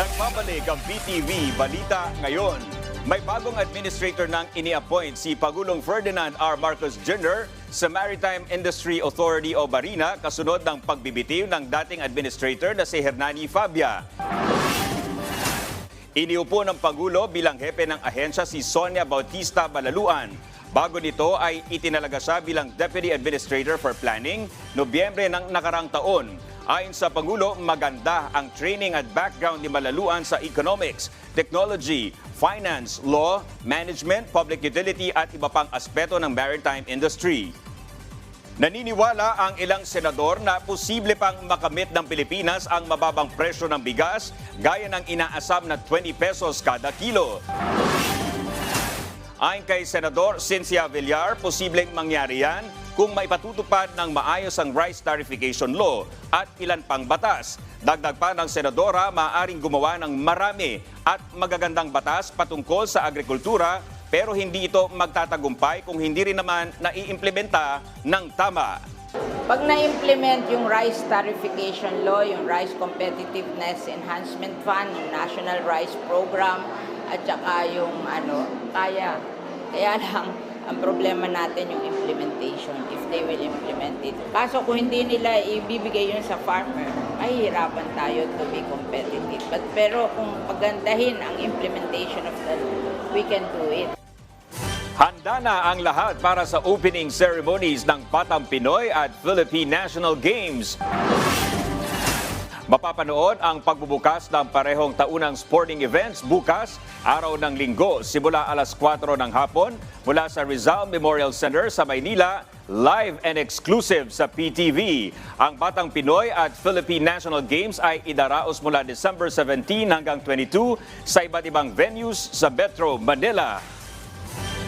Nagbabalik ang BTV Balita ngayon. May bagong administrator ng ini-appoint si Pagulong Ferdinand R. Marcos Jr. sa Maritime Industry Authority o Barina kasunod ng pagbibitiw ng dating administrator na si Hernani Fabia. Iniupo ng Pangulo bilang hepe ng ahensya si Sonia Bautista Balaluan. Bago nito ay itinalaga siya bilang Deputy Administrator for Planning Nobyembre ng nakarang taon. Ayon sa Pangulo, maganda ang training at background ni Balaluan sa economics, technology, finance, law, management, public utility at iba pang aspeto ng maritime industry. Naniniwala ang ilang senador na posible pang makamit ng Pilipinas ang mababang presyo ng bigas gaya ng inaasam na 20 pesos kada kilo. Ayon kay Senador Cynthia Villar, posibleng mangyari yan kung maipatutupad ng maayos ang rice tarification law at ilan pang batas. Dagdag pa ng Senadora, maaaring gumawa ng marami at magagandang batas patungkol sa agrikultura pero hindi ito magtatagumpay kung hindi rin naman naiimplementa ng tama. Pag na-implement yung Rice Tarification Law, yung Rice Competitiveness Enhancement Fund, yung National Rice Program, at saka yung ano, kaya. Kaya lang, ang problema natin yung implementation, if they will implement it. Kaso kung hindi nila ibibigay yun sa farmer, ay hirapan tayo to be competitive. But, pero kung pagandahin ang implementation of the law, we can do it. Handa na ang lahat para sa opening ceremonies ng Batang Pinoy at Philippine National Games. Mapapanood ang pagbubukas ng parehong taunang sporting events bukas, araw ng linggo, simula alas 4 ng hapon mula sa Rizal Memorial Center sa Maynila, live and exclusive sa PTV. Ang Batang Pinoy at Philippine National Games ay idaraos mula December 17 hanggang 22 sa iba't ibang venues sa Metro Manila.